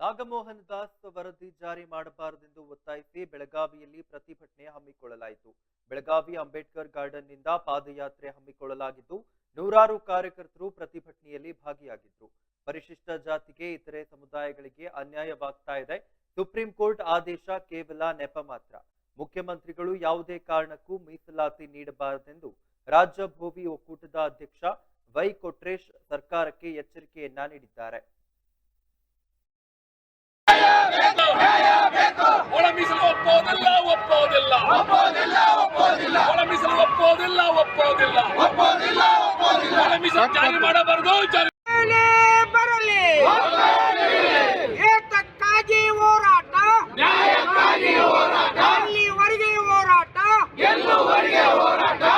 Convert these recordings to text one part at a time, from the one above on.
ನಾಗಮೋಹನ್ ದಾಸ್ ವರದಿ ಜಾರಿ ಮಾಡಬಾರದೆಂದು ಒತ್ತಾಯಿಸಿ ಬೆಳಗಾವಿಯಲ್ಲಿ ಪ್ರತಿಭಟನೆ ಹಮ್ಮಿಕೊಳ್ಳಲಾಯಿತು. ಬೆಳಗಾವಿ ಅಂಬೇಡ್ಕರ್ ಗಾರ್ಡನ್ನಿಂದ ಪಾದಯಾತ್ರೆ ಹಮ್ಮಿಕೊಳ್ಳಲಾಗಿದ್ದು, ನೂರಾರು ಕಾರ್ಯಕರ್ತರು ಪ್ರತಿಭಟನೆಯಲ್ಲಿ ಭಾಗಿಯಾಗಿದ್ರು. ಪರಿಶಿಷ್ಟ ಜಾತಿಗೆ ಇತರೆ ಸಮುದಾಯಗಳಿಗೆ ಅನ್ಯಾಯವಾಗ್ತಾ ಇದೆ. ಸುಪ್ರೀಂ ಕೋರ್ಟ್ ಆದೇಶ ಕೇವಲ ನೆಪ ಮಾತ್ರ. ಮುಖ್ಯಮಂತ್ರಿಗಳು ಯಾವುದೇ ಕಾರಣಕ್ಕೂ ಮೀಸಲಾತಿ ನೀಡಬಾರದೆಂದು ರಾಜ್ಯ ಭೋವಿ ಒಕ್ಕೂಟದ ಅಧ್ಯಕ್ಷ ವೈ ಕೊಟ್ರೇಶ್ ಸರ್ಕಾರಕ್ಕೆ ಎಚ್ಚರಿಕೆಯನ್ನ ನೀಡಿದ್ದಾರೆ. ಒಳ ಮೀಸಲು ಒಪ್ಪೋದಿಲ್ಲ ಒಪ್ಪೋದಿಲ್ಲ. ಒಳ ಮೀಸಲು ಒಪ್ಪೋದಿಲ್ಲ. ಒಪ್ಪೋದಿಲ್ಲ ಒಳ ಮೀಸಲು ಜಾರಿ ಮಾಡಬಾರದು ಜಾರಿ ಬರಲಿ ಬರಲಿ ಏತಕ್ಕಾಗಿ ಹೋರಾಟ ಅಲ್ಲಿವರೆಗೆ ಹೋರಾಟ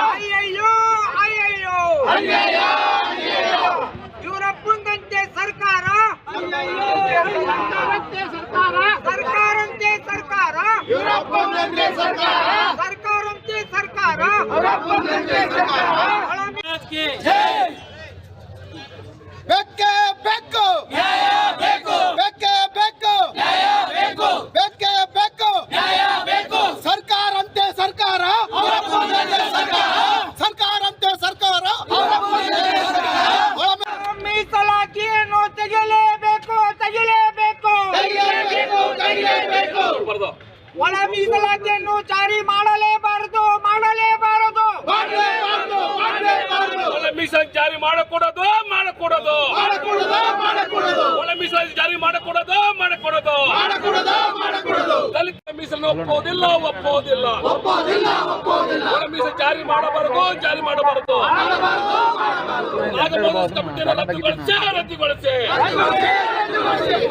ಅಯ್ಯಯ್ಯೋ ಅಯ್ಯಯ್ಯೋ ಇವರಪ್ಪಂದಂತೆ ಸರ್ಕಾರ ಸರ್ಕಾರಂತೆ ಸರ್ಕಾರ ಸರ್ಕಾರಂತೆ ಸರ್ಕಾರ ಒಳಮೀ- ಬೆಕ್ಕೆ ಬೆಕ್ಕು ಬೆಕ್ಕೆ ಬೆಕ್ಕು ಬೆಕ್ಕೆ ಬೆಕ್ಕು ಸರ್ಕಾರ ಅಂತೆ ಸರ್ಕಾರ ಸರ್ಕಾರ ಅಂತೆ ಸರ್ಕಾರ ಒಳ- ಮೀಸಲಾತಿಯನ್ನು ತೆಗೆಯಲೇಬೇಕು ತೆಗೆಯಲೇಬೇಕು ಬರ್ದು. ಒಳ ಮೀಸಲಾತಿಯನ್ನು ಜಾರಿ ಮಾಡಲೇಬಾರದು ಮಾಡಲೇಬಾರದು ಒಳ ಮೀಸಲು ಜಾರಿ ಮಾಡಕೊಡೋದು ಮಾಡಕೊಡೋದು ಒಳ ಮೀಸಲಾತಿ ಜಾರಿ ಮಾಡಕೊಡೋದು ಮಾಡಕೊಡೋದು. ದಲಿತ ಮೀಸಲನ್ನು ಒಪ್ಪೋದಿಲ್ಲ ಒಪ್ಪೋದಿಲ್ಲ ಒಳ ಮೀಸಲು ಜಾರಿ ಮಾಡಬಾರದು ಜಾರಿ ಮಾಡಬಾರದು. ರದ್ದುಗೊಳಿಸಿ ರದ್ದುಗೊಳಿಸಿ.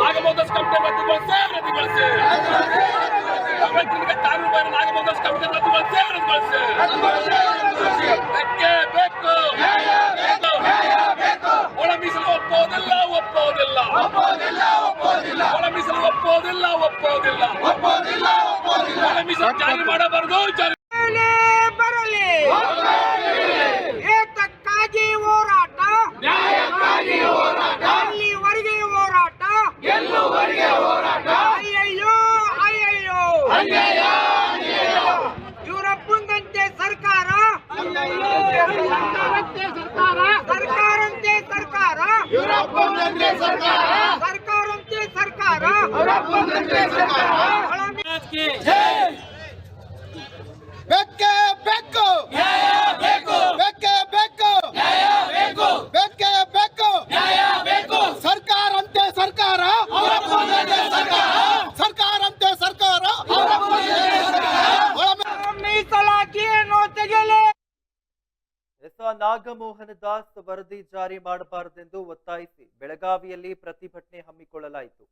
ನಾಗಮೋದಸ್ ಕಮಿಟಿ ರದ್ದುಗೊಳಿಸಿ. ರದ್ದುಗೊಳಿಸಿ ನಾಗಮೋದಸ್ ಕಮಿಟಿ ರದ್ದುಗೊಳಿಸಿ. ರದ್ದುಗೊಳಿಸಿ ಬೇಕು. ಒಪ್ಪೋದಿಲ್ಲ ಒಪ್ಪೋದಿಲ್ಲ. ಒಪ್ಪೋದಿಲ್ಲ ಮೀಸಲು ಜಾರಿ ಮಾಡಬಾರದು ಜಾರಿ ಬರಲಿ. ಏತಕ್ಕಾಗಿ ಹೋರಾಟ? ಅಲ್ಲಿವರೆಗೆ ಹೋರಾಟ. ಅಯ್ಯಯ್ಯೋ ಅಯ್ಯಯ್ಯೋ ಇವರಪ್ಪಂದಂತೆ ಸರ್ಕಾರ? ಸರ್ಕಾರಂತೆ ಸರ್ಕಾರ? ಸರ್ಕಾರಂತೆ ಸರ್ಕಾರ. ಬೆಕ್ಕೆ ಬೆಕ್ಕು. ಬೆಕ್ಕೆ ಸರ್ಕಾರ ಅಂತೆ ಸರ್ಕಾರ ಸರ್ಕಾರ. ಅಂತೆ ಸರ್ಕಾರ. ನಾಗಮೋಹನ್ ದಾಸ್ ವರದಿ ಜಾರಿ ಮಾಡಬಾರದೆಂದು ಒತ್ತಾಯಿಸಿ ಬೆಳಗಾವಿಯಲ್ಲಿ ಪ್ರತಿಭಟನೆ ಹಮ್ಮಿಕೊಳ್ಳಲಾಯಿತು.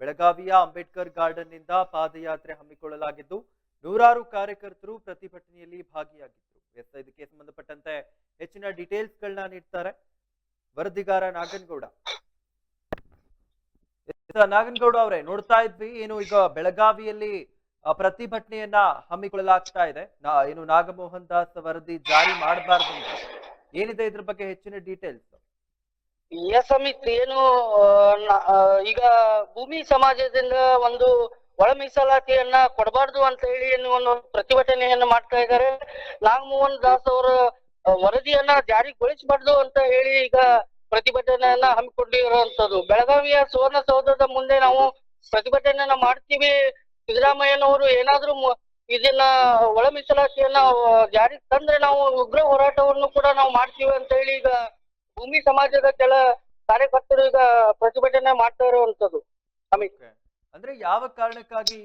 ಬೆಳಗಾವಿಯ ಅಂಬೇಡ್ಕರ್ ಗಾರ್ಡನ್ನಿಂದ ಪಾದಯಾತ್ರೆ ಹಮ್ಮಿಕೊಳ್ಳಲಾಗಿದ್ದು, ನೂರಾರು ಕಾರ್ಯಕರ್ತರು ಪ್ರತಿಭಟನೆಯಲ್ಲಿ ಭಾಗಿಯಾಗಿದ್ದರು. ಎಸ್, ಇದಕ್ಕೆ ಸಂಬಂಧಪಟ್ಟಂತೆ ಹೆಚ್ಚಿನ ಡೀಟೇಲ್ಸ್ ಗಳನ್ನ ನೀಡ್ತಾರೆ ವರದಿಗಾರ ನಾಗನಗೌಡ. ನಾಗನಗೌಡ ಅವರೇ, ನೋಡ್ತಾ ಇದ್ವಿ, ಏನು ಈಗ ಬೆಳಗಾವಿಯಲ್ಲಿ ಪ್ರತಿಭಟನೆಯನ್ನ ಹಮ್ಮಿಕೊಳ್ಳಲಾಗ್ತಾ ಇದೆ. ಏನು ನಾಗಮೋಹನ್ ದಾಸ್ ವರದಿ ಜಾರಿ ಮಾಡಬಾರ್ದು ಏನಿದೆ ಇದ್ರ ಬಗ್ಗೆ ಹೆಚ್ಚಿನ ಡೀಟೇಲ್ಸ್? ಎಸ್ ಸಮಿತಿ ಏನು ಈಗ ಭೂಮಿ ಸಮಾಜದಿಂದ ಒಂದು ಒಳ ಮೀಸಲಾತಿಯನ್ನ ಕೊಡಬಾರ್ದು ಅಂತ ಹೇಳಿ ಏನು ಒಂದು ಪ್ರತಿಭಟನೆಯನ್ನ ಮಾಡ್ತಾ ಇದ್ದಾರೆ. ನಾಗಮೋಹನ್ ದಾಸ್ ಅವರ ವರದಿಯನ್ನ ಜಾರಿಗೊಳಿಸಬಾರ್ದು ಅಂತ ಹೇಳಿ ಈಗ ಪ್ರತಿಭಟನೆಯನ್ನ ಹಮ್ಮಿಕೊಂಡಿರುವಂತದ್ದು ಬೆಳಗಾವಿಯ ಸುವರ್ಣಸೌಧದ ಮುಂದೆ ನಾವು ಪ್ರತಿಭಟನೆಯನ್ನ ಮಾಡ್ತೀವಿ. ಸಿದ್ದರಾಮಯ್ಯನವರು ಏನಾದ್ರೂ ಇದನ್ನ ಒಳ ಮೀಸಲಾತಿಯನ್ನ ಜಾರಿಗೆ ತಂದ್ರೆ ನಾವು ಉಗ್ರ ಹೋರಾಟವನ್ನು ಕೂಡ ನಾವು ಮಾಡ್ತೀವಿ ಅಂತ ಹೇಳಿ ಈಗ ಭೂಮಿ ಸಮಾಜದ ಕೆಲ ಕಾರ್ಯಕರ್ತರು ಈಗ ಪ್ರತಿಭಟನೆ ಮಾಡ್ತಾ ಇರುವಂತದ್ದು ಅಮಿತ್. ಅಂದ್ರೆ ಯಾವ ಕಾರಣಕ್ಕಾಗಿ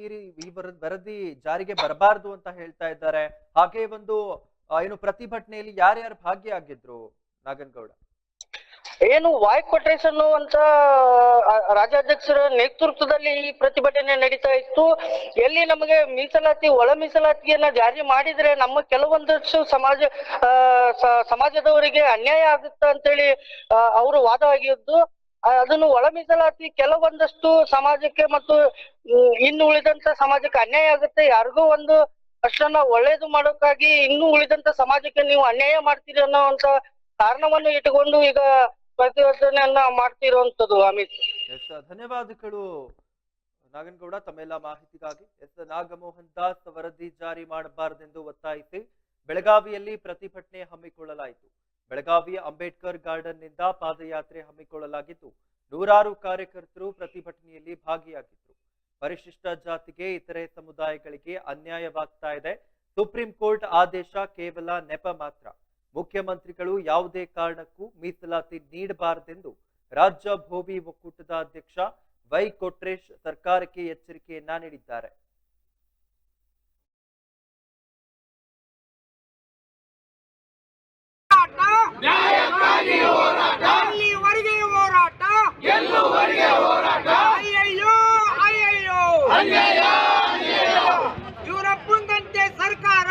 ಈ ವರದಿ ಜಾರಿಗೆ ಬರಬಾರದು ಅಂತ ಹೇಳ್ತಾ ಇದ್ದಾರೆ? ಹಾಗೆ ಒಂದು ಏನು ಪ್ರತಿಭಟನೆಯಲ್ಲಿ ಯಾರ್ಯಾರು ಭಾಗಿಯಾಗಿದ್ರು ನಾಗನಗೌಡ? ಏನು ವಾಯ್ ಅಂತ ಆ, ರಾಜ್ಯಾಧ್ಯಕ್ಷರ ನೇತೃತ್ವದಲ್ಲಿ ಈ ಪ್ರತಿಭಟನೆ ನಡೀತಾ ಇತ್ತು. ಎಲ್ಲಿ ನಮಗೆ ಮೀಸಲಾತಿ ಒಳ ಮೀಸಲಾತಿಯನ್ನ ಜಾರಿ ಮಾಡಿದ್ರೆ ನಮ್ಮ ಕೆಲವೊಂದಷ್ಟು ಸಮಾಜ ಸಮಾಜದವರಿಗೆ ಅನ್ಯಾಯ ಆಗುತ್ತೆ ಅಂತೇಳಿ ಅವರು ವಾದವಾಗಿದ್ದು ಅದನ್ನು ಒಳ ಮೀಸಲಾತಿ ಕೆಲವೊಂದಷ್ಟು ಸಮಾಜಕ್ಕೆ ಮತ್ತು ಇನ್ನು ಉಳಿದಂತ ಸಮಾಜಕ್ಕೆ ಅನ್ಯಾಯ ಆಗುತ್ತೆ. ಯಾರಿಗೂ ಒಂದು ಅಷ್ಟನ್ನ ಒಳ್ಳೇದು ಮಾಡೋಕ್ಕಾಗಿ ಇನ್ನು ಉಳಿದಂತ ಸಮಾಜಕ್ಕೆ ನೀವು ಅನ್ಯಾಯ ಮಾಡ್ತೀರಿ ಅನ್ನೋಂತ ಕಾರಣವನ್ನು ಇಟ್ಟುಕೊಂಡು ಈಗ ಪ್ರತಿಭಟನೆಯನ್ನ ಮಾಡ್ತಿರುವಂತದ್ದು ಅಮಿತ್. ಎಸ್ ಧನ್ಯವಾದಗಳು. ನಾಗನಗೌಡ, ತಮ್ಮೆಲ್ಲ ಮಾಹಿತಿಗಾಗಿ. ಎಸ್ ನಾಗಮೋಹನ್ ದಾಸ್ ವರದಿ ಜಾರಿ ಮಾಡಬಾರದೆಂದು ಒತ್ತಾಯಿಸಿ ಬೆಳಗಾವಿಯಲ್ಲಿ ಪ್ರತಿಭಟನೆ ಹಮ್ಮಿಕೊಳ್ಳಲಾಯಿತು. ಬೆಳಗಾವಿಯ ಅಂಬೇಡ್ಕರ್ ಗಾರ್ಡನ್ನಿಂದ ಪಾದಯಾತ್ರೆ ಹಮ್ಮಿಕೊಳ್ಳಲಾಗಿದ್ದು, ನೂರಾರು ಕಾರ್ಯಕರ್ತರು ಪ್ರತಿಭಟನೆಯಲ್ಲಿ ಭಾಗಿಯಾಗಿದ್ರು. ಪರಿಶಿಷ್ಟ ಜಾತಿಗೆ ಇತರೆ ಸಮುದಾಯಗಳಿಗೆ ಅನ್ಯಾಯವಾಗ್ತಾ ಇದೆ. ಸುಪ್ರೀಂ ಕೋರ್ಟ್ ಆದೇಶ ಕೇವಲ ನೆಪ ಮಾತ್ರ. ಮುಖ್ಯಮಂತ್ರಿಗಳು ಯಾವುದೇ ಕಾರಣಕ್ಕೂ ಮೀಸಲಾತಿ ನೀಡಬಾರದೆಂದು ರಾಜ್ಯ ಭೋವಿ ಒಕ್ಕೂಟದ ಅಧ್ಯಕ್ಷ ವೈ ಕೊಟ್ರೇಶ್ ಸರ್ಕಾರಕ್ಕೆ ಎಚ್ಚರಿಕೆಯನ್ನ ನೀಡಿದ್ದಾರೆ ಹೋರಾಟ ಎಲ್ಲಿವರೆಗೆ ಹೋರಾಟ ಎಲ್ಲುವರೆಗೆ ಹೋರಾಟ ಅಯ್ಯಯ್ಯೋ ಅಯ್ಯಯ್ಯೋ ಇವರಪ್ಪಂದಂತೆ ಸರ್ಕಾರ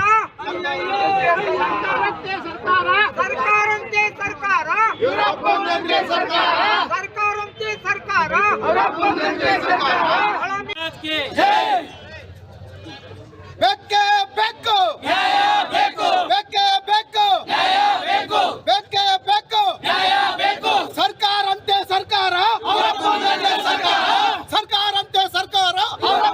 ಸರ್ಕಾರಂತೆ ಸರ್ಕಾರ ಇವರಪ್ಪಂದಂತೆ ಸರ್ಕಾರ ಸರ್ಕಾರಂತೆ ಸರ್ಕಾರ ಇವರಪ್ಪಂದಂತೆ ಸರ್ಕಾರ ಒಳಮೀ- ಬೆಕ್ಕೆ ಬೆಕ್ಕು ಬೆಕ್ಕೆ ಬೆಕ್ಕು ಬೆಕ್ಕೆ ಬೆಕ್ಕು ಸರ್ಕಾರಂತೆ ಸರ್ಕಾರ ಸರ್ಕಾರಂತೆ ಸರ್ಕಾರ ಒಳ-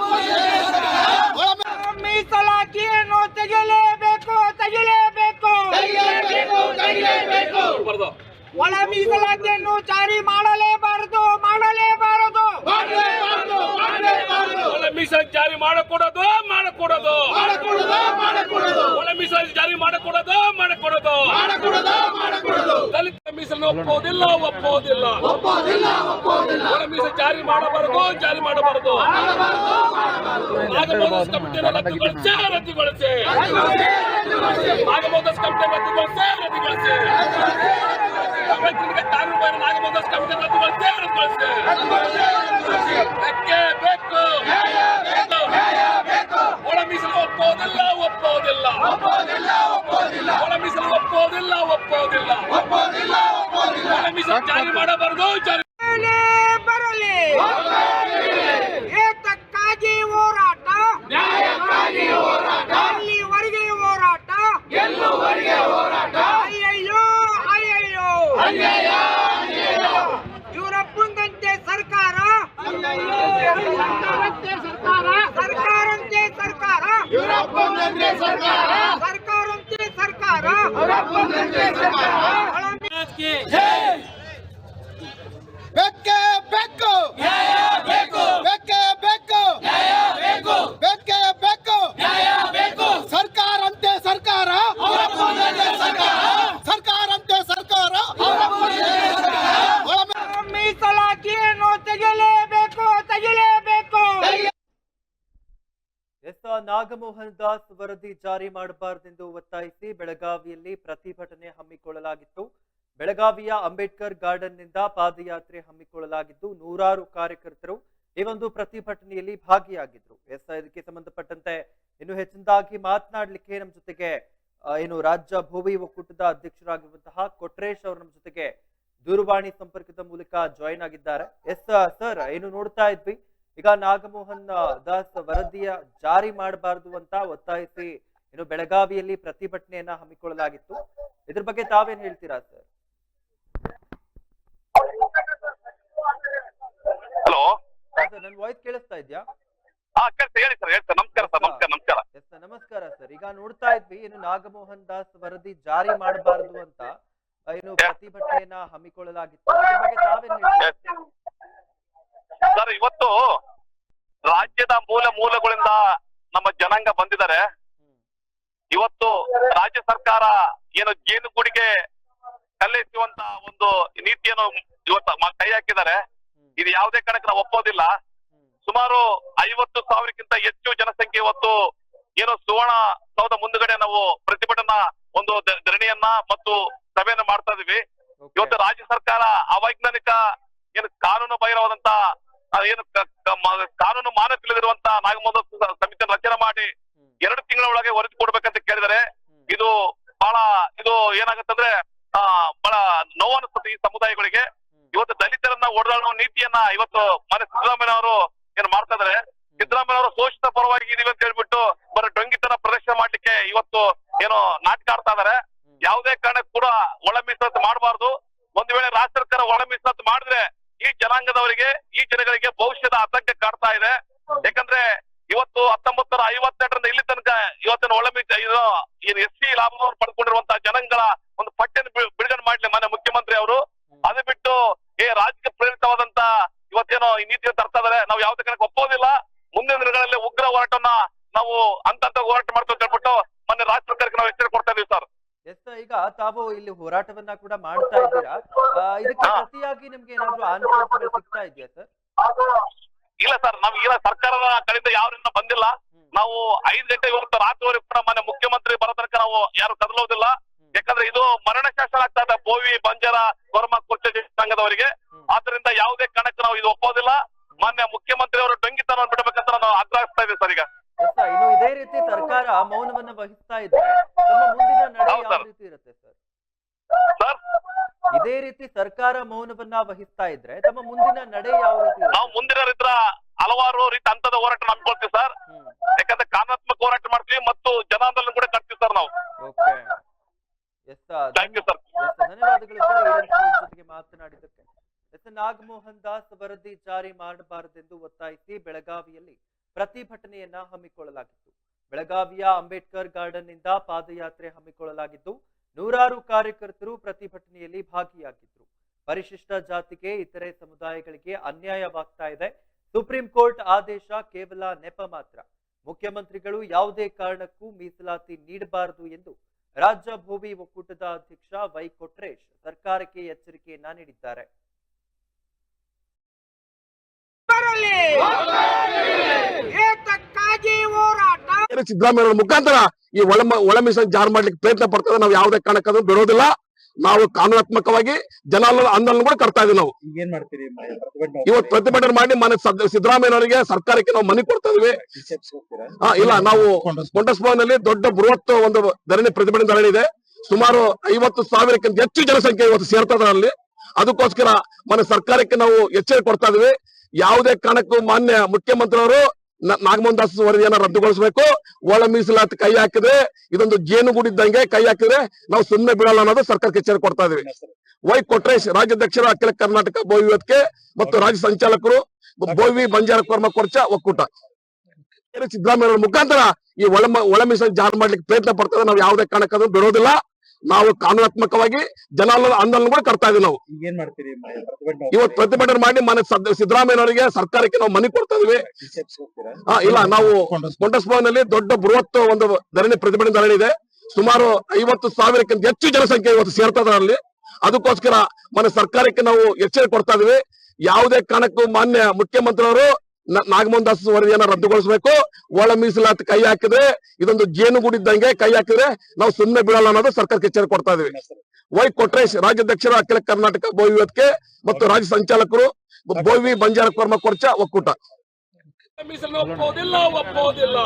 ಮೀಸಲಾತಿಯನ್ನು ತೆಗೆಯಲೇಬೇಕು ತೆಗೆಯಲೇಬೇಕು ಬರ್ದು ಒಳ ಮೀಸಲಾತಿಯನ್ನು ಜಾರಿ ಮಾಡಲೇಬಾರದು ಮಾಡಲೇಬಾರದು. ಒಳ ಮೀಸಲಾತಿ ಜಾರಿ ಮಾಡಕೊಡೋದು ಮಾಡಕೊಡೋದು. ಮಾಡಕೂಡದು ಮಾಡಕೂಡದು. ಒಳ ಮೀಸಲ್ ಜಾರಿ ಮಾಡಕೊಡೋದು ಮಾಡಕೊಡೋದು. ದಲಿತ ಮೀಸಲು ಒಪ್ಪೋದಿಲ್ಲ ಒಪ್ಪೋದಿಲ್ಲ ಒಪ್ಪೋದಿಲ್ಲ ಒಪ್ಪೋದಿಲ್ಲ ಒಳ ಮೀಸಲು ಜಾರಿ ಮಾಡಬಾರದು ಜಾರಿ ಮಾಡಬಾರದು. ಆಗಬಹುದು ಕಮಿಟಿಯನ್ನು ರದ್ದುಗೊಳಿಸಿ ರದ್ದುಗೊಳಿಸಿ. ನಾಗಮೋದಸ್ ಕಮಿಟಿ ರದ್ದುಗೊಳಿಸಿ ರದ್ದುಗೊಳಿಸಿ. ಅಂಬೇಡ್ಕರ್ಗೆ ಕಾನೂನು ಬಾಹಿರ ನಾಗಮೋದಸ್ ಕಮಿಟಿ ಬೇಕು? ಒಳ ಮೀಸಲು ಒಪ್ಪೋದಿಲ್ಲ ಒಪ್ಪೋದಿಲ್ಲ ಒಳ ಮೀಸಲು ಒಪ್ಪೋದಿಲ್ಲ ಒಪ್ಪೋದಿಲ್ಲ ಒಪ್ಪೋದಿಲ್ಲ ಒಪ್ಪೋದಿಲ್ಲ ಒಳ ಮೀಸಲು ಜಾರಿ ಮಾಡಬಾರದು, ಜಾರಿ ಬರಲಿ ಬರಲಿ ಏತಕ್ಕಾಗಿ ಹೋರಾಟ ಎಲ್ಲಿವರೆಗೆ ಹೋರಾಟ ಅಯ್ಯಯ್ಯೋ ಅಯ್ಯಯ್ಯೋ ಇವರಪ್ಪಂದಂತೆ ಸರ್ಕಾರ ಸರ್ಕಾರಂತೆ ಸರ್ಕಾರ ಇವರಪ್ಪಂದಂತೆ ಸರ್ಕಾರ ಸರ್ಕಾರಂತೆ ಸರ್ಕಾರ ಇವರಪ್ಪಂದಂತೆ ಸರ್ಕಾರ ಒಳಮೀ- ಬೆಕ್ಕೆ ಬೆಕ್ಕು ಬೆಕ್ಕೆ ಬೆಕ್ಕು ಬೆಕ್ಕೆ ಬೆಕ್ಕು ಸರ್ಕಾರಂತೆ ಸರ್ಕಾರ ಸರ್ಕಾರಂತೆ ಸರ್ಕಾರ ಒಳ- ಮೀಸಲಾತಿಯನ್ನು ತೆಗೆಯಲೇಬೇಕು ತೆಗೆಯಲೇಬೇಕು ಎಸ್ ನಾಗಮೋಹನ್ ದಾಸ್ ವರದಿ ಜಾರಿ ಮಾಡಬಾರದೆಂದು ಒತ್ತಾಯಿಸಿ ಬೆಳಗಾವಿಯಲ್ಲಿ ಪ್ರತಿಭಟನೆ ಹಮ್ಮಿಕೊಳ್ಳಲಾಗಿತ್ತು. ಬೆಳಗಾವಿಯ ಅಂಬೇಡ್ಕರ್ ಗಾರ್ಡನ್ನಿಂದ ಪಾದಯಾತ್ರೆ ಹಮ್ಮಿಕೊಳ್ಳಲಾಗಿದ್ದು ನೂರಾರು ಕಾರ್ಯಕರ್ತರು ಈ ಒಂದು ಪ್ರತಿಭಟನೆಯಲ್ಲಿ ಭಾಗಿಯಾಗಿದ್ರು. ಎಸ್ ಇದಕ್ಕೆ ಸಂಬಂಧಪಟ್ಟಂತೆ ಇನ್ನು ಹೆಚ್ಚಿನದಾಗಿ ಮಾತನಾಡಲಿಕ್ಕೆ ನಮ್ಮ ಜೊತೆಗೆ ಏನು ರಾಜ್ಯ ಭೂವಿ ಒಕ್ಕೂಟದ ಅಧ್ಯಕ್ಷರಾಗಿರುವಂತಹ ಕೊಟ್ರೇಶ್ ಅವರು ನಮ್ಮ ಜೊತೆಗೆ ದೂರವಾಣಿ ಸಂಪರ್ಕದ ಮೂಲಕ ಜಾಯಿನ್ ಆಗಿದ್ದಾರೆ. ಎಸ್ ಸರ್ ಏನು ನೋಡ್ತಾ ಇದ್ವಿ. ಈಗ ನಾಗಮೋಹನ್ ದಾಸ್ ವರದಿಯ ಜಾರಿ ಮಾಡಬಾರದು ಅಂತ ಒತ್ತಾಯಿಸಿ ಏನು ಬೆಳಗಾವಿಯಲ್ಲಿ ಪ್ರತಿಭಟನೆಯನ್ನ ಹಮ್ಮಿಕೊಳ್ಳಲಾಗಿತ್ತು. ಇದ್ರ ಬಗ್ಗೆ ತಾವೇನ್ ಹೇಳ್ತೀರಾ ಸರ್? ಹಲೋ? ಸರ್ ನನ್ನ ವಾಯ್ಸ್ ಕೇಳಿಸ್ತಾ ಇದ್ಯಾ? ಹೇಳಿ ಸರ್ ಹೇಳಿ ಸರ್ ನಮಸ್ಕಾರ ಸರ್ ನಮಸ್ಕಾರ ನಮಸ್ಕಾರ. ನಮಸ್ಕಾರ ಸರ್. ಈಗ ನೋಡ್ತಾ ಇದ್ವಿ ಏನು ನಾಗಮೋಹನ್ ದಾಸ್ ವರದಿ ಜಾರಿ ಮಾಡಬಾರದು ಅಂತ ಏನು ಪ್ರತಿಭಟನೆಯನ್ನ ಹಮ್ಮಿಕೊಳ್ಳಲಾಗಿತ್ತು. ಇದ್ರ ಬಗ್ಗೆ ತಾವೇನ್ ಹೇಳ್ತೀರಾ? ಸರ್ ಇವತ್ತು ರಾಜ್ಯದ ಮೂಲ ಮೂಲಗಳಿಂದ ನಮ್ಮ ಜನಾಂಗ ಬಂದಿದ್ದಾರೆ. ಇವತ್ತು ರಾಜ್ಯ ಸರ್ಕಾರ ಏನು ಜೇನುಗೂಡಿಗೆ ಕಲ್ಲೆಸುವಂತ ಒಂದು ನೀತಿಯನ್ನು ಇವತ್ತು ಕೈ ಹಾಕಿದ್ದಾರೆ. ಇದು ಯಾವುದೇ ಕಾರಣಕ್ಕೆ ನಾವು ಒಪ್ಪೋದಿಲ್ಲ. ಸುಮಾರು ಐವತ್ತು ಸಾವಿರಕ್ಕಿಂತ ಹೆಚ್ಚು ಜನಸಂಖ್ಯೆ ಇವತ್ತು ಏನು ಸುವರ್ಣ ಸೌಧ ಮುಂದುಗಡೆ ನಾವು ಪ್ರತಿಭಟನಾ ಒಂದು ಧರಣಿಯನ್ನ ಮತ್ತು ಸಭೆಯನ್ನ ಮಾಡ್ತಾ ಇದೀವಿ. ಇವತ್ತು ರಾಜ್ಯ ಸರ್ಕಾರ ಅವೈಜ್ಞಾನಿಕ ಏನು ಕಾನೂನು ಬಾಹಿರವಾದಂತ ಕ- ಕಾನೂನು ಮಾನ ತಿಳಿದಿರುವಂತ ನಾಗಮೋದ ಸಮಿತಿಯನ್ನು ರಚನೆ ಮಾಡಿ. ಎರಡು ತಿಂಗಳ ಒಳಗೆ ವರದಿ ಕೊಡ್ಬೇಕಂತ ಕೇಳಿದರೆ ಇದು ಬಹಳ ಇದು ಏನಾಗುತ್ತಂದ್ರೆ ಆ ಬಹಳ ನೋವನ್ನಿಸ್ತದೆ ಈ ಸಮುದಾಯಗಳಿಗೆ. ಇವತ್ತು ದಲಿತರನ್ನ ಓಡಾಡುವ ನೀತಿಯನ್ನ ಇವತ್ತು ಮನೆ ಸಿದ್ದರಾಮಯ್ಯ ಅವರು ಏನ್ ಮಾಡ್ತಾ ಇದಾರೆ? ಸಿದ್ದರಾಮಯ್ಯ ಅವರು ಶೋಷಿತ ಪರವಾಗಿ ಇದೀವಿ ಅಂತ ಹೇಳ್ಬಿಟ್ಟು ಬರೀ ಡೊಂಗಿತನ ಪ್ರದರ್ಶನ ಮಾಡ್ಲಿಕ್ಕೆ ಇವತ್ತು ಏನೋ ನಾಟಕ ಆಡ್ತಾ ಇದಾರೆ ಯಾವುದೇ ಕಾರಣಕ್ಕೂ ಕೂಡ ಒಳ ಮೀಸಲಾತಿ ಮಾಡಬಾರ್ದು ಒಂದು ವೇಳೆ ರಾಜ್ಯ ಮಾಡಿದ್ರೆ ಈ ಜನಗಳಿಗೆ ಭವಿಷ್ಯದ ಆತಂಕ ಕಾಡ್ತಾ ಇದೆ. ಯಾಕಂದ್ರೆ ಇವತ್ತು ಹತ್ತೊಂಬತ್ತರ ಐವತ್ತೆರಡರಿಂದ ಇಲ್ಲಿ ತನಕ ಇವತ್ತಿನ ಒಳ ಈ ಇದು ಎಸ್ ಸಿ ಲಾಭವನ್ನು ಪಡ್ಕೊಂಡಿರುವಂತಹ ಜನಗಳ ಒಂದು ಪಟ್ಟಿಯನ್ನು ಬಿಡುಗಡೆ ಮಾಡ್ಲಿ ಮಾನ್ಯ ಮುಖ್ಯಮಂತ್ರಿ ಅವರು. ಅದು ಬಿಟ್ಟು ಏ ರಾಜಕೀಯ ಪ್ರೇರಿತವಾದಂತ ಇವತ್ತೇನೋ ಈ ನೀತಿಯನ್ನು ತರ್ತಾ ಇದಾರೆ. ನಾವು ಯಾವುದೇ ಕಾರಣಕ್ಕೆ ಒಪ್ಪೋದಿಲ್ಲ ಮುಂದಿನ ದಿನಗಳಲ್ಲಿ ಉಗ್ರ ಹೋರಾಟವನ್ನ ನಾವು ಅಂತ ಹೋರಾಟ ಮಾಡ್ತೇವೆ ಹೇಳ್ಬಿಟ್ಟು ಮೊನ್ನೆ ರಾಜ್ಯ ಸರ್ಕಾರಕ್ಕೆ ನಾವು ಎಚ್ಚರಿಕೆ ಕೊಡ್ತಾ ಇದೀವಿ ಸರ್ ಎಸ್ ಈಗ ತಾವು ಇಲ್ಲಿ ಹೋರಾಟವನ್ನ ಕೂಡ ಮಾಡ್ತಾ ಇದ್ದೀರಾ? ಇದಕ್ಕೆ ಪ್ರತಿಯಾಗಿ ನಿಮ್ಗೆ ಏನಾದ್ರು ಆನ್ಸರ್ ಸಿಗ್ತಾ ಇದೆಯಾ ಸರ್? ಇಲ್ಲ ಸರ್ ನಮ್ಗೆ ಸರ್ಕಾರದ ಕಡೆಯಿಂದ ಯಾವ್ರಿಂದ ಬಂದಿಲ್ಲ. ನಾವು ಐದು ಗಂಟೆ ಇವತ್ತು ರಾತ್ರಿವರೆಗೂ ಕೂಡ ಮನೆ ಮುಖ್ಯಮಂತ್ರಿ ಬರೋ ತನಕ ನಾವು ಯಾರು ಕದಲೋದಿಲ್ಲ. ಯಾಕಂದ್ರೆ ಇದು ಮರಣ ಶಾಸನ ಆಗ್ತಾ ಇದೆ ಬೋವಿ ಬಂಜಾರ ಕೊರ್ಮ ಕುರ್ಚೆ ಸಂಘದವರಿಗೆ ಆದ್ರಿಂದ ಯಾವುದೇ ಕಾರಣಕ್ಕೆ ನಾವು ಇದು ಒಪ್ಪೋದಿಲ್ಲ. ಮಾನ್ಯ ಮುಖ್ಯಮಂತ್ರಿ ಅವರು ಡೊಂಗಿತನ ಬಿಡಬೇಕಂತ ನಾವು ಆಗ್ರಹಿಸ್ತಾ ಇದ್ದೀವಿ ಸರ್ ಈಗ. ಇನ್ನು ಇದೇ ರೀತಿ ಸರ್ಕಾರ ಮೌನವನ್ನ ವಹಿಸ್ತಾ ಇದ್ರೆ ತಮ್ಮ ಮುಂದಿನ ನಡೆ ಹೌದು ಯಾವ ಸರ್. ರೀತಿ ಇರುತ್ತೆ ಸರ್ ಸರ್ ಇದೇ ರೀತಿ ಸರ್ಕಾರ ಮೌನವನ್ನ ವಹಿಸ್ತಾ ಇದ್ರೆ ತಮ್ಮ ಮುಂದಿನ ನಡೆ ಯಾವ ರೀತಿ ನಾವು ಮುಂದಿನ ರೀತಿ ಹಲವಾರು ರೀತಿ ಹಂತದ ಹೋರಾಟ ಮಾಡ್ಕೊಳ್ತೀವಿ ಸರ್. ಯಾಕಂದ್ರೆ ಕಾನೂನಾತ್ಮಕ ಹೋರಾಟ ಮಾಡ್ತೀವಿ ಮತ್ತು ಜನಾಂದೋಲನ ಕೂಡ ಕಟ್ತೀವಿ ಸರ್ ನಾವು. ಓಕೆ. ಎಸ್ ಧನ್ಯವಾದಗಳು ಸರ್. ಜೊತೆಗೆ ಮಾತನಾಡಿದ್ದಕ್ಕೆ. ಎಸ್ ನಾಗಮೋಹನ್ ದಾಸ್ ವರದಿ ಜಾರಿ ಮಾಡಬಾರದೆಂದು ಒತ್ತಾಯಿಸಿ ಬೆಳಗಾವಿಯಲ್ಲಿ ಪ್ರತಿಭಟನೆಯನ್ನ ಹಮ್ಮಿಕೊಳ್ಳಲಾಗಿತ್ತು. ಬೆಳಗಾವಿಯ ಅಂಬೇಡ್ಕರ್ ಗಾರ್ಡನ್ನಿಂದ ಪಾದಯಾತ್ರೆ ಹಮ್ಮಿಕೊಳ್ಳಲಾಗಿದ್ದು ನೂರಾರು ಕಾರ್ಯಕರ್ತರು ಪ್ರತಿಭಟನೆಯಲ್ಲಿ ಭಾಗಿಯಾಗಿದ್ರು. ಪರಿಶಿಷ್ಟ ಜಾತಿಗೆ, ಇತರೆ ಸಮುದಾಯಗಳಿಗೆ ಅನ್ಯಾಯವಾಗ್ತಾ ಇದೆ. ಸುಪ್ರೀಂ ಕೋರ್ಟ್ ಆದೇಶ ಕೇವಲ ನೆಪ ಮಾತ್ರ. ಮುಖ್ಯಮಂತ್ರಿಗಳು ಯಾವುದೇ ಕಾರಣಕ್ಕೂ ಮೀಸಲಾತಿ ನೀಡಬಾರದು ಎಂದು ರಾಜ್ಯ ಭೂಮಿ ಒಕ್ಕೂಟದ ಅಧ್ಯಕ್ಷ ವೈ ಕೊಟ್ರೇಶ್ ಸರ್ಕಾರಕ್ಕೆ ಎಚ್ಚರಿಕೆಯನ್ನ ನೀಡಿದ್ದಾರೆ ಹೋರಾಟ? ಸಿದ್ದರಾಮಯ್ಯ ಮುಖಾಂತರ ಈ ಒಳ ಒಳ ಮೀಸಲು ಜಾರಿ ಮಾಡ್ಲಿಕ್ಕೆ ಪ್ರಯತ್ನ ಪಡ್ತಾರೆ ನಾವು ಯಾವುದೇ ಕಾರಣಕ್ಕೂ ಬಿಡೋದಿಲ್ಲ. ನಾವು ಕಾನೂನಾತ್ಮಕವಾಗಿ ಜನ ಆಂದೋಲನ ಕೂಡ ಕರ್ತಾ ಇದೀವಿ ನಾವು. ಇವತ್ತು ಪ್ರತಿಭಟನೆ ಮಾಡಿ ಮನೆ ಸಿದ್ದರಾಮಯ್ಯ ಅವರಿಗೆ ಸರ್ಕಾರಕ್ಕೆ ನಾವು ಮನೆ ಕೊಡ್ತಾ ಇದೀವಿ ಇಲ್ಲ ನಾವು ದೊಡ್ಡ ಬೃಹತ್ ಒಂದು ಧರಣಿ ಪ್ರತಿಭಟನೆ ಧರಣಿ ಇದೆ ಸುಮಾರು ಐವತ್ತು ಸಾವಿರಕ್ಕಿಂತ ಹೆಚ್ಚು ಜನಸಂಖ್ಯೆ ಇವತ್ತು ಸೇರ್ತದ ಅಲ್ಲಿ ಅದಕ್ಕೋಸ್ಕರ ಮನೆ ಸರ್ಕಾರಕ್ಕೆ ನಾವು ಎಚ್ಚರಿಕೆ ಕೊಡ್ತಾ ಇದೀವಿ ಯಾವುದೇ ಕಾರಣಕ್ಕೂ ಮಾನ್ಯ ಮುಖ್ಯಮಂತ್ರಿ ಅವರು ನಾಗಮೋಹನ್ ದಾಸ್ ವರದಿಯನ್ನ ರದ್ದುಗೊಳಿಸಬೇಕು. ಒಳ ಮೀಸಲಾತಿ ಕೈ ಹಾಕಿದ್ರೆ ಇದೊಂದು ಜೇನುಗೂಡಿದ್ದಂಗೆ ಕೈ ಹಾಕಿದ್ರೆ ನಾವು ಸುಮ್ಮನೆ ಬಿಡಲ್ಲ ಅನ್ನೋದು ಸರ್ಕಾರಕ್ಕೆ ಎಚ್ಚರಿಕೆ ಕೊಡ್ತಾ ಇದೀವಿ. ವೈ ಕೊಟ್ರೇಶ್ ರಾಜ್ಯಾಧ್ಯಕ್ಷರು ಅಖಿಲ ಕರ್ನಾಟಕ ಭೋವಿ ವೇದಿಕೆ ಮತ್ತು ರಾಜ್ಯ ಸಂಚಾಲಕರು ಬೋವಿ ಬಂಜಾರ ಕರ್ಮ ಕೊರ್ಚ ಒಕ್ಕೂಟ. ಸಿದ್ದರಾಮಯ್ಯ ಮುಖಾಂತರ ಈ ಒಳ ಒಳ ಮೀಸಲು ಜಾರಿ ಮಾಡ್ಲಿಕ್ಕೆ ಪ್ರಯತ್ನ ಪಡ್ತಾರೆ. ನಾವು ಯಾವುದೇ ಕಾರಣಕ್ಕೂ ಅದನ್ನು ಬಿಡೋದಿಲ್ಲ. ನಾವು ಕಾನೂನಾತ್ಮಕವಾಗಿ ಜನ ಆಂದೋಲನ ಕೂಡ ಕರ್ತಾ ಇದೀವಿ ನಾವು. ಈಗ ಏನ್ ಮಾಡ್ತೀರಿ ಪ್ರತಿಭಟನೆ ಇವತ್ತು ಪ್ರತಿಭಟನೆ ಮಾಡಿ ಮನೆ ಸಿದ್ದರಾಮಯ್ಯ ಅವರಿಗೆ ಸರ್ಕಾರಕ್ಕೆ ನಾವು ಮನೆ ಕೊಡ್ತಾ ಇದೀವಿ ಇಲ್ಲ ನಾವು ಕೊಂಡಸ್ಭವನಲ್ಲಿ ದೊಡ್ಡ ಬೃಹತ್ ಒಂದು ಧರಣಿ ಪ್ರತಿಭಟನೆ ಧರಣಿ ಇದೆ ಸುಮಾರು ಐವತ್ತು ಸಾವಿರಕ್ಕಿಂತ ಹೆಚ್ಚು ಜನಸಂಖ್ಯೆ ಇವತ್ತು ಸೇರ್ತದ ಅಲ್ಲಿ ಅದಕ್ಕೋಸ್ಕರ ಮನೆ ಸರ್ಕಾರಕ್ಕೆ ನಾವು ಎಚ್ಚರಿಕೆ ಕೊಡ್ತಾ ಇದೀವಿ ಯಾವುದೇ ಕಾರಣಕ್ಕೂ ಮಾನ್ಯ ಮುಖ್ಯಮಂತ್ರಿ ಅವರು ನಾಗಮೋಹನ್ ದಾಸ್ ವರದಿಯನ್ನ ರದ್ದುಗೊಳಿಸಬೇಕು. ಒಳ ಮೀಸಲಾತಿ ಕೈ ಹಾಕಿದ್ರೆ ಇದೊಂದು ಜೇನುಗೂಡಿದ್ದಂಗೆ ಕೈ ಹಾಕಿದ್ರೆ ನಾವು ಸುಮ್ಮನೆ ಬಿಡಲ್ಲ ಅನ್ನೋದು ಸರ್ಕಾರಕ್ಕೆ ಎಚ್ಚರಿಕೆ ಕೊಡ್ತಾ ಇದೀವಿ ವೈ ಕೊಟ್ರೇಶ್ ರಾಜ್ಯಾಧ್ಯಕ್ಷರು ಅಖಿಲ ಕರ್ನಾಟಕ ಬೋವಿ ವೇದಿಕೆ ಮತ್ತು ರಾಜ್ಯ ಸಂಚಾಲಕರು ಬೋವಿ ಬಂಜಾರ ಕರ್ಮ ಕೊರ್ಚ ಒಕ್ಕೂಟ. ಮೀಸಲು ಒಪ್ಪೋದಿಲ್ಲ ಒಪ್ಪೋದಿಲ್ಲ.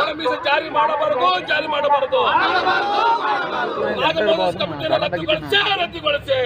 ಒಳ ಮೀಸಲು ಜಾರಿ ಮಾಡಬಾರದು ಜಾರಿ ಮಾಡಬಾರದು. ನಾಗಮೋಹನ್ ಕಮಿಟಿಯನ್ನು ರದ್ದುಗೊಳಿಸೇ ರದ್ದುಗೊಳಿಸಿ.